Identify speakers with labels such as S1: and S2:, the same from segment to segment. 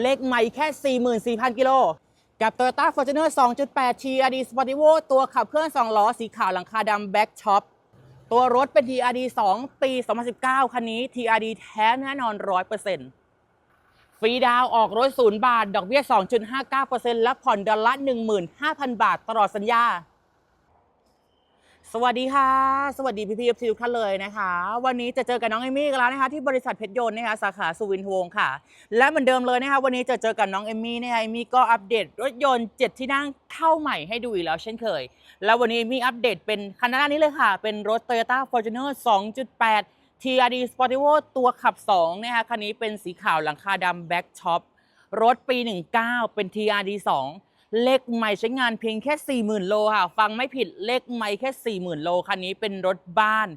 S1: เลขใหม่แค่ 44,000 กิโล กับ Toyota Fortuner 2.8 TRD Sportivo ตัวขับเคลื่อน 2 ล้อสีขาวหลังคาดำแบ็กช็อปตัวรถเป็น TRD 2 ปี 2019 คันนี้ TRD แท้แน่นอน 100%ฟรีดาวออกรถ 0 บาท ดอกเบี้ย 2.59%และผ่อนเดือนละ15,000 บาท ตลอดสัญญา สวัสดีค่ะ สวัสดีพี่พี่ทุกท่านเลยนะคะ วันนี้จะเจอกับน้องเอมี่กันแล้วนะคะที่บริษัทเพชรยนต์นะคะสาขาสุวินทวงค่ะ และเหมือนเดิมเลยนะคะวันนี้จะเจอกับน้องเอมี่นะคะเอมี่ก็อัปเดตรถยนต์7ที่นั่งเข้าใหม่ให้ดูอีกแล้วเช่นเคย แล้ววันนี้เอมี่อัปเดตเป็นคันหน้านี้เลยค่ะ เป็นรถ Toyota Fortuner 2.8 TRD Sportivo ตัวขับ2นะคะคันนี้เป็นสีขาวหลังคาดำแบ็กช็อปรถปี 19 เป็น TRD 2 เลขใหม่ใช้งานเพียงแค่ 40,000 โลค่ะ ฟังไม่ผิดเลขใหม่แค่ 40,000 โล คันนี้เป็นรถบ้าน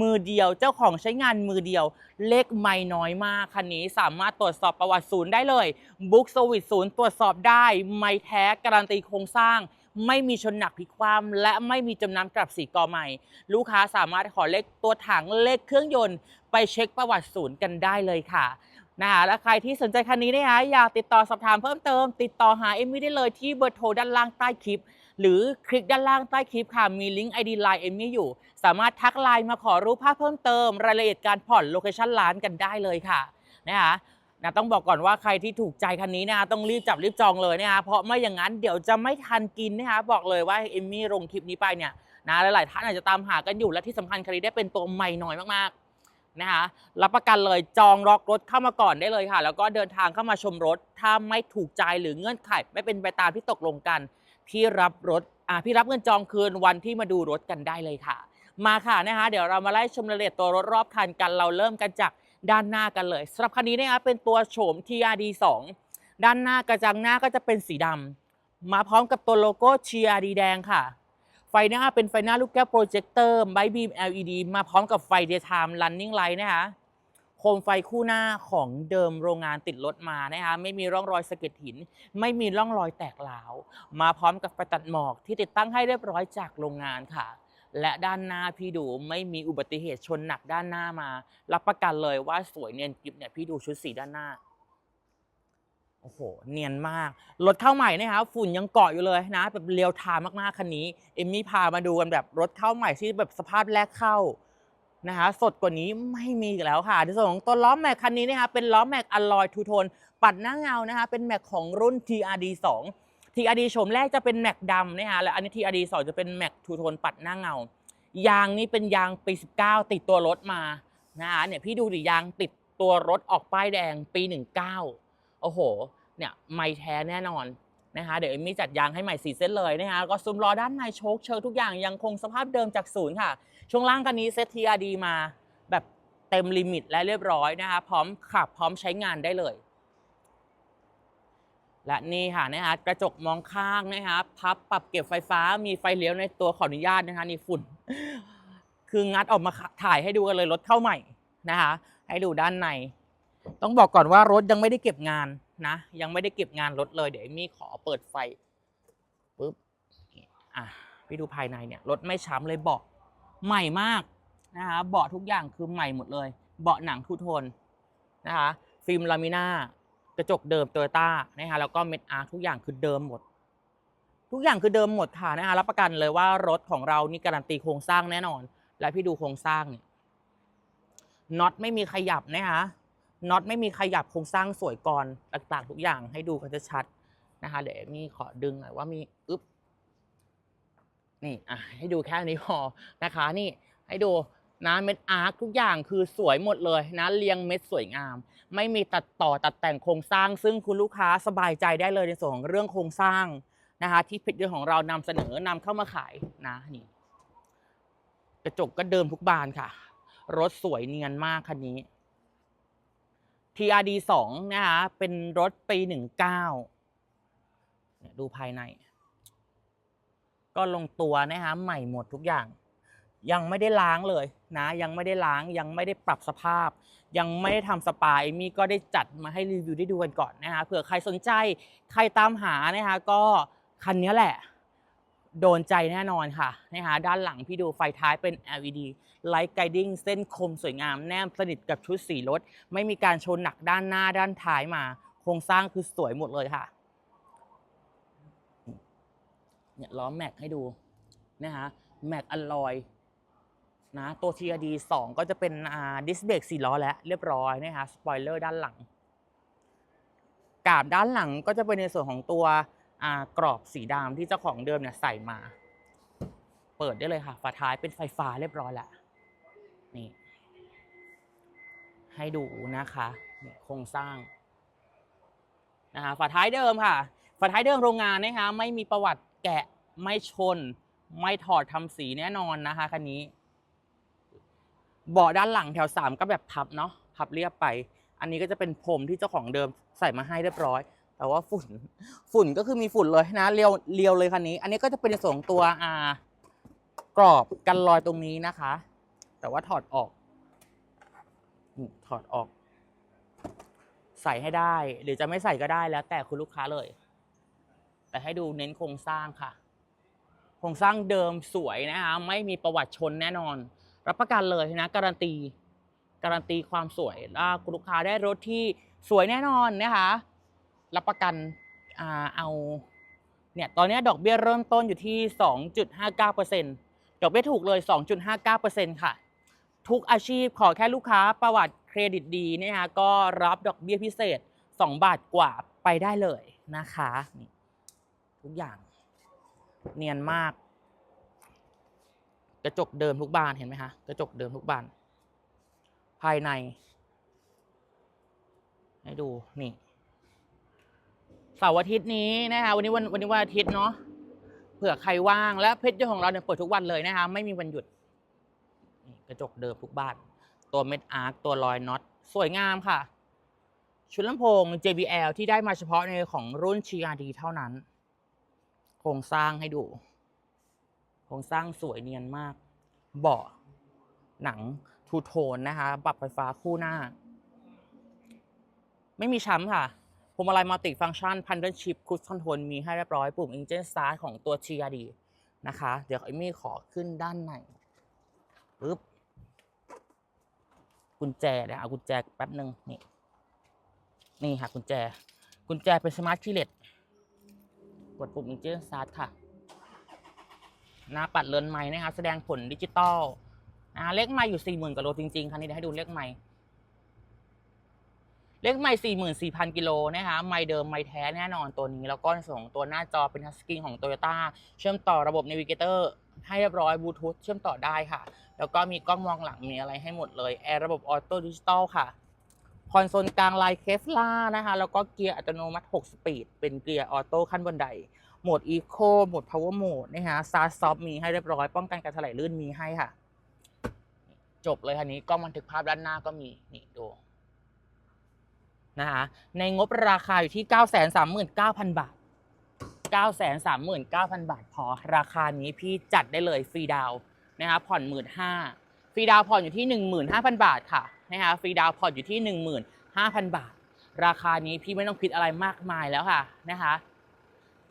S1: มือเดียวเจ้าของใช้งานมือเดียว เลขไม่น้อยมาก คันนี้สามารถตรวจสอบประวัติศูนย์ได้เลยบุ๊กสวิตศูนย์ตรวจสอบได้ ไม่แท้การันตีโครงสร้าง ไม่มีชนหนักพิกคว่ำและไม่มีจำนำกลับสีกอใหม่ ลูกค้าสามารถขอเลขตัวถังเลขเครื่องยนต์ ไปเช็คประวัติศูนย์กันได้เลยค่ะ นะคะและใครที่สนใจคันนี้นะคะอยากติดต่อสอบถามเพิ่มเติม ติดต่อหาเอมมี่ได้เลยที่เบอร์โทรด้านล่างใต้คลิป หรือคลิกด้านล่างใต้คลิปค่ะมีลิงก์ ID ไลน์เอมมี่อยู่ สามารถทักไลน์มาขอรู้ภาพเพิ่มเติม รายละเอียดการผ่อนโลเคชั่นร้านกันได้เลยค่ะนะคะนะต้องบอกก่อนว่าใครที่ถูกใจคันนี้นะคะต้องรีบจับรีบจองเลยนะคะเพราะไม่อย่างนั้นเดี๋ยวจะไม่ทันกินนะคะบอกเลยว่าเอมมี่ลงคลิปนี้ไปเนี่ยนะหลายๆท่านอาจจะตามหากันอยู่และที่สำคัญคันนี้ได้เป็นตัวใหม่น้อยมากๆ นะคะรับประกันเลยจองล็อกรถเข้ามาก่อนได้เลยค่ะ แล้วก็เดินทางเข้ามาชมรถ ถ้าไม่ถูกใจหรือเงื่อนไข ไม่เป็นไปตามที่ตกลงกัน พี่รับรถอ่าพี่รับเงินจองคืนวันที่มาดูรถกันได้เลยค่ะ มาค่ะนะคะเดี๋ยวเรามาไล่ชมรายละเอียดตัวรถรอบคันกันเราเริ่มกันจากด้านหน้ากันเลยสำหรับคันนี้นะคะเป็นตัวโฉม TRD 2ด้านหน้ากระจังหน้าก็จะเป็นสีดำมาพร้อมกับตัวโลโก้ TRD แดงค่ะ ไฟหน้าเป็นไฟหน้าลูกแก้วโปรเจคเตอร์ไบบีม LED มาพร้อมกับไฟ daytime running light นะคะโคมไฟคู่หน้าของเดิมโรงงานติดรถมานะคะไม่มีร่องรอยสะเก็ดหิน ไม่มีร่องรอยแตกร้าว มาพร้อมกับไฟตัดหมอกที่ติดตั้งให้เรียบร้อยจากโรงงานค่ะ และด้านหน้าพี่ดูไม่มีอุบัติเหตุชนหนักด้านหน้ามา รับประกันเลยว่าสวยเนียนกริบเนี่ยพี่ดูชุดสีด้านหน้า โอ้โห เนียนมาก รถเข้าใหม่นะคะฝุ่นยังเกาะอยู่เลยนะ แบบเรียวทม์มากๆ คันนี้ เอมมี่พามาดูกันแบบรถเข้าใหม่ที่แบบสภาพแรกเข้านะคะสดกว่านี้ไม่มีอีกแล้วค่ะในส่วนของตัวล้อแม็กคันนี้นะคะเป็นล้อแม็กอลลอยทูโทน ปัดหน้าเงานะคะ เป็นแม็กของรุ่น TRD 2 TRD โฉมแรกจะเป็นแม็กดำนะคะและอันนี้ TRD 2 จะเป็นแม็กทูโทนปัดหน้าเงา ยางนี่เป็นยางปี 19 ติดตัวรถมานะคะเนี่ยพี่ดูดิยางติดตัวรถออกป้ายแดงปี 19 โอ้โห เนี่ยไม่แท้แน่นอนนะคะเดี๋ยวเอมมี่จัดยางให้ใหม่สีเส้นเลยนะคะก็ซุ้มล้อด้านในโชคเชิงทุกอย่างยังคงสภาพเดิมจากศูนย์ค่ะ ช่วงล่างคันนี้เซต TRD มาแบบเต็มลิมิตและเรียบร้อยนะคะพร้อมขับพร้อมใช้งานได้เลย และนี่ค่ะนะคะกระจกมองข้างนะคะพับปรับเก็บไฟฟ้ามีไฟเลี้ยวในตัวขออนุญาตนะคะนี่ฝุ่น คืองัดออกมาถ่ายให้ดูกันเลยรถเข้าใหม่นะคะให้ดูด้านใน ต้องบอกก่อนว่ารถยังไม่ได้เก็บงานนะ ยังไม่ได้เก็บงานรถเลย เดี๋ยวมี่ขอเปิดไฟปุ๊บนี่อะไปดูภายในเนี่ยรถไม่ช้ำเลยเบาะใหม่มากนะคะเบาะทุกอย่างคือใหม่หมดเลย เบาะหนังทูโทนนะคะฟิล์มลามิน่ากระจกเดิมโตโยต้านะคะแล้วก็เม็ดอาร์ทุกอย่างคือเดิมหมด ทุกอย่างคือเดิมหมดค่ะนะคะรับประกันเลยว่ารถของเรานี่การันตีโครงสร้างแน่นอน และพี่ดูโครงสร้างเนี่ยน็อตไม่มีขยับนะคะ น็อตไม่มีขยับโครงสร้างสวยก่อนต่างๆ ทุกอย่างให้ดูกันจะชัดนะคะเดี๋ยวเอมมี่ขอดึงหน่อยว่ามีอึ๊บนี่อะให้ดูแค่นี้พอนะคะนี่ให้ดูนะเม็ดอาร์คทุกอย่างคือสวยหมดเลยนะเรียงเม็ดสวยงาม ไม่มีตัดต่อตัดแต่งโครงสร้าง ซึ่งคุณลูกค้าสบายใจได้เลยในส่วนของเรื่องโครงสร้างนะคะที่เพจเดือนของเรานำเสนอนำเข้ามาขายนะนี่กระจกก็เดิมทุกบานค่ะ รถสวยเนียนมากคันนี้ TRD 2นะคะเป็นรถปี 19เนี่ยดูภายใน ก็ลงตัวนะคะใหม่หมดทุกอย่าง ยังไม่ได้ล้างเลยนะ ยังไม่ได้ล้างยังไม่ได้ปรับสภาพ ยังไม่ได้ทำสปาเอมมี่ก็ได้จัดมาให้รีวิวได้ดูกันก่อนนะคะเผื่อใครสนใจใครตามหานะคะก็คันนี้แหละ โดนใจแน่นอนค่ะนะคะด้านหลังพี่ดูไฟท้ายเป็น LED Light Guiding เส้นคมสวยงาม แนบสนิทกับชุดสีรถ ไม่มีการชนหนักด้านหน้าด้านท้ายมา โครงสร้างคือสวยหมดเลยค่ะเนี่ยล้อแม็กให้ดูนะฮะแม็กอลลอยนะตัว TRD 2 ก็จะเป็นดิสเบรกสี่ล้อแล้วเรียบร้อยนะฮะสปอยเลอร์ด้านหลัง กาบด้านหลังก็จะเป็นในส่วนของตัว กรอบสีดำที่เจ้าของเดิมเนี่ยใส่มา เปิดได้เลยค่ะ ฝาท้ายเป็นไฟฟ้าเรียบร้อยแล้วนี่ ให้ดูนะคะโครงสร้างนะคะฝาท้ายเดิมค่ะ ฝาท้ายเดิมโรงงานนะคะไม่มีประวัติแกะไม่ชน ไม่ถอดทำสีแน่นอนนะคะคันนี้เบาะด้านหลังแถวสามก็แบบพับเนาะพับเรียบไป อันนี้ก็จะเป็นพรมที่เจ้าของเดิมใส่มาให้เรียบร้อย แต่ว่าฝุ่นฝุ่นก็คือมีฝุ่นเลยนะเรียวเรียวเลยคันนี้ อันนี้ก็จะเป็นส่วนของตัวอ่ากรอบกันรอยตรงนี้นะคะ แต่ว่าถอดออก ถอดออก ใส่ให้ได้ หรือจะไม่ใส่ก็ได้แล้ว แต่คุณลูกค้าเลย แต่ให้ดูเน้นโครงสร้างค่ะ โครงสร้างเดิมสวยนะคะไม่มีประวัติชนแน่นอน รับประกันเลยนะ การันตี การันตีความสวยคุณลูกค้าได้รถที่สวยแน่นอนนะคะ รับประกันอเอาเนี่ยตอนนี้ดอกเบี้ยเริ่มต้นอยู่ที่ 2.59%ดอกเบี้ยถูกเลย 2.59%ค่ะ ทุกอาชีพขอแค่ลูกค้าประวัติเครดิตดีเนี่ยคะก็รับดอกเบี้ยพิเศษ 2 บาทกว่าไปได้เลยนะคะนี่ทุกอย่างเนียนมาก กระจกเดิมทุกบานเห็นไหมคะกระจกเดิมทุกบาน ภายใน ให้ดูนี่ สาร์อาทิตย์นี้นะคะวันนี้วันวันนี้วันอาทิตย์เนาะเผื่อใครว่างและเพจของเราเนี่ยเปิดทุกวันเลยนะคะไม่มีวันหยุดนี่กระจกเดิมทุกบ้าน ตัวเม็ดอาร์คตัวลอยน็อตสวยงามค่ะ ชุดลำโพง JBL ที่ได้มาเฉพาะในของรุ่น GRD เท่านั้น โครงสร้างให้ดู โครงสร้างสวยเนียนมาก เบาะหนังทูโทนนะคะปรับไฟฟ้าคู่หน้า ไม่มีช้ำค่ะ พวงมาลัยมัลติฟังก์ชันพันเด l ชิพคุชคอนโทรลมีให้เรียบร้อยปุ่ม Engine Start ของตัว GRD นะคะ เดี๋ยวไอมี่ขอขึ้นด้านในปึ๊บกุญแจเดี๋ยวเอากุญแจแป๊บหนึ่งนี่นี่ค่ะกุญแจ กุญแจเป็นสมาร์ทคีย์เลสกดปุ่ม Engine Start ค่ะ หน้าปัดเรือนไม้นะคะแสดงผลดิจิตอลนะเลขไม้อยู่สี่หมื่นกว่าโลจริงๆคันนี้เดี๋ยวให้ดูเลขไม้ เลขไม้สี่หมื่นสี่พันกิโลนะคะไม้เดิมไม้แท้แน่นอนตัวนี้ แล้วก็ในส่วนของตัวหน้าจอเป็นทัชสกรีนของ Toyota เชื่อมต่อระบบ Navigator ให้เรียบร้อยบลูทูธเชื่อมต่อได้ค่ะ แล้วก็มีกล้องมองหลังมีอะไรให้หมดเลยแอร์ระบบออโต้ดิจิตอลค่ะคอนโซลกลางลายเคฟลานะคะแล้วก็เกียร์อัตโนมัติ 6 สปีด เป็นเกียร์ออโต้ขั้นบันไดโหมดอีโคโหมดพาวเวอร์โหมดนะคะซาร์ซอฟมีให้เรียบร้อยป้องกันการถลายลื่นมีให้ค่ะ จบเลยคันนี้กล้องบันทึกภาพด้านหน้าก็มีนี่ดู นะคะในงบราคาอยู่ที่ 939,000 บาท 939,000 บาท พอราคานี้พี่จัดได้เลยฟรีดาวนะคะผ่อน1 5ื่นฟรีดาวผ่อนอยู่ที่ 15,000 บาทค่ะนะคะฟรีดาวผ่อนอยู่ที่ 15,000 บาท ราคานี้พี่ไม่ต้องคิดอะไรมากมายแล้วค่ะนะคะ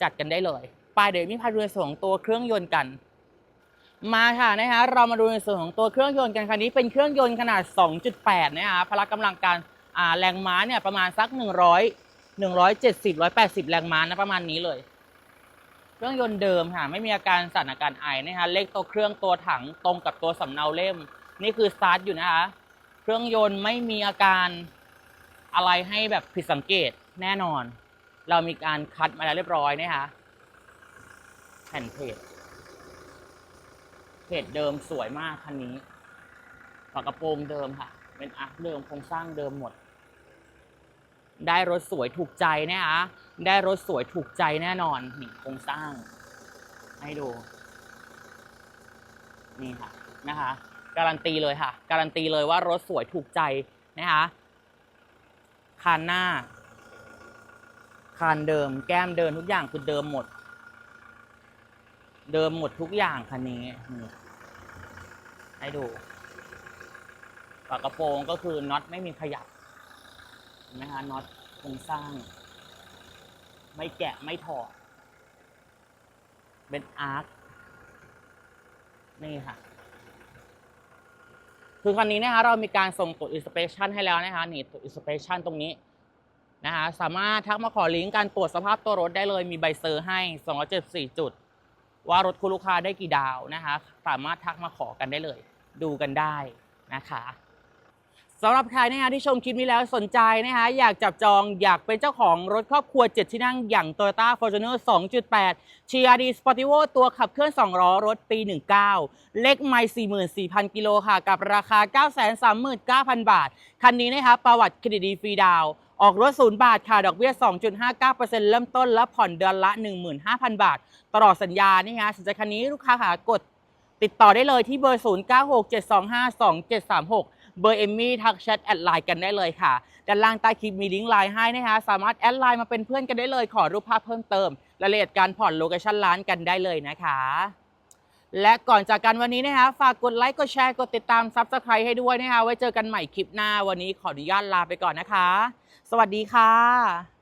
S1: จัดกันได้เลยไปเดี๋ยวมีพาดูในส่วนของตัวเครื่องยนต์กันมาค่ะนะคะเรามาดูในส่วนของตัวเครื่องยนต์กันคันนี้เป็นเครื่องยนต์ขนาด 2.8 นะคะพละกำลังการ แรงม้าเนี่ยประมาณสัก 100 170 180 แรงม้านะประมาณนี้เลย เครื่องยนต์เดิมค่ะไม่มีอาการสั่นอาการไอนะคะเลขตัวเครื่องตัวถังตรงกับตัวสำเนาเล่ม นี่คือสตาร์ทอยู่นะคะเครื่องยนต์ไม่มีอาการอะไรให้แบบผิดสังเกตแน่นอน เรามีการคัดมาแล้วเรียบร้อยนะคะแผ่นเพจเพจเดิมสวยมากคันนี้ฝากระโปรงเดิมค่ะ เป็นอาร์คเดิมโครงสร้างเดิมหมด ได้รถสวยถูกใจนะคะได้รถสวยถูกใจแน่นอนนี่โครงสร้าง ให้ดู นี่ค่ะนะคะการันตีเลยค่ะ การันตีเลยว่ารถสวยถูกใจนะคะคานหน้าคานเดิม แก้มเดิมทุกอย่างคือเดิมหมด เดิมหมดทุกอย่างคันนี้ให้ดูฝากระโปรงก็คือน็อตไม่มีขยับ นไหมคะน็อตโครงสร้าง ไม่แกะไม่ถอด เป็นอาร์คนี่ค่ะ คือคันนี้นะคะเรามีการส่งตรวจ inspection ให้แล้วนะคะนี่ตรวจ inspection ตรงนี้นะคะสามารถทักมาขอลิงก์การตรวจสภาพตัวรถได้เลยมีใบเซอร์ให้274จุด ว่ารถคุณลูกค้าได้กี่ดาวนะคะ สามารถทักมาขอกันได้เลย ดูกันได้นะคะ สำหรับใครนะคะที่ชมคลิปนี้แล้วสนใจนะคะอยากจับจองอยากเป็นเจ้าของรถครอบครัว 7 ที่นั่งอย่าง Toyota Fortuner 2.8 TRD Sportivo ตัวขับเคลื่อน 2 ล้อรถปี 19 เลขไม่44,000 กิโลค่ะ กับราคา 939,000 บาท คันนี้นะคะประวัติเครดิตดีฟรีดาวออกรถศูนย์บาทค่ะ ดอกเบี้ย 2.59%เริ่มต้นและผ่อนเดือนละ 15,000 บาท ตลอดสัญญานี่ฮะสนใจคันนี้ลูกค้าค่ะกดติดต่อได้เลยที่เบอร์ 0967252736 เบอร์เอมมี่ทักแชทแอดไลน์กันได้เลยค่ะ ด้านล่างใต้คลิปมีลิงก์ไลน์ให้นะคะ สามารถแอดไลน์มาเป็นเพื่อนกันได้เลย ขอรูปภาพเพิ่มเติมรายละเอียดการผ่อนโลเคชั่นร้านกันได้เลยนะคะและก่อนจากกันวันนี้นะคะฝากกดไลค์กดแชร์กดติดตามซับสไครต์ให้ด้วยนะคะไว้เจอกันใหม่คลิปหน้าวันนี้ขออนุญาตลาไปก่อนนะคะ สวัสดีค่ะ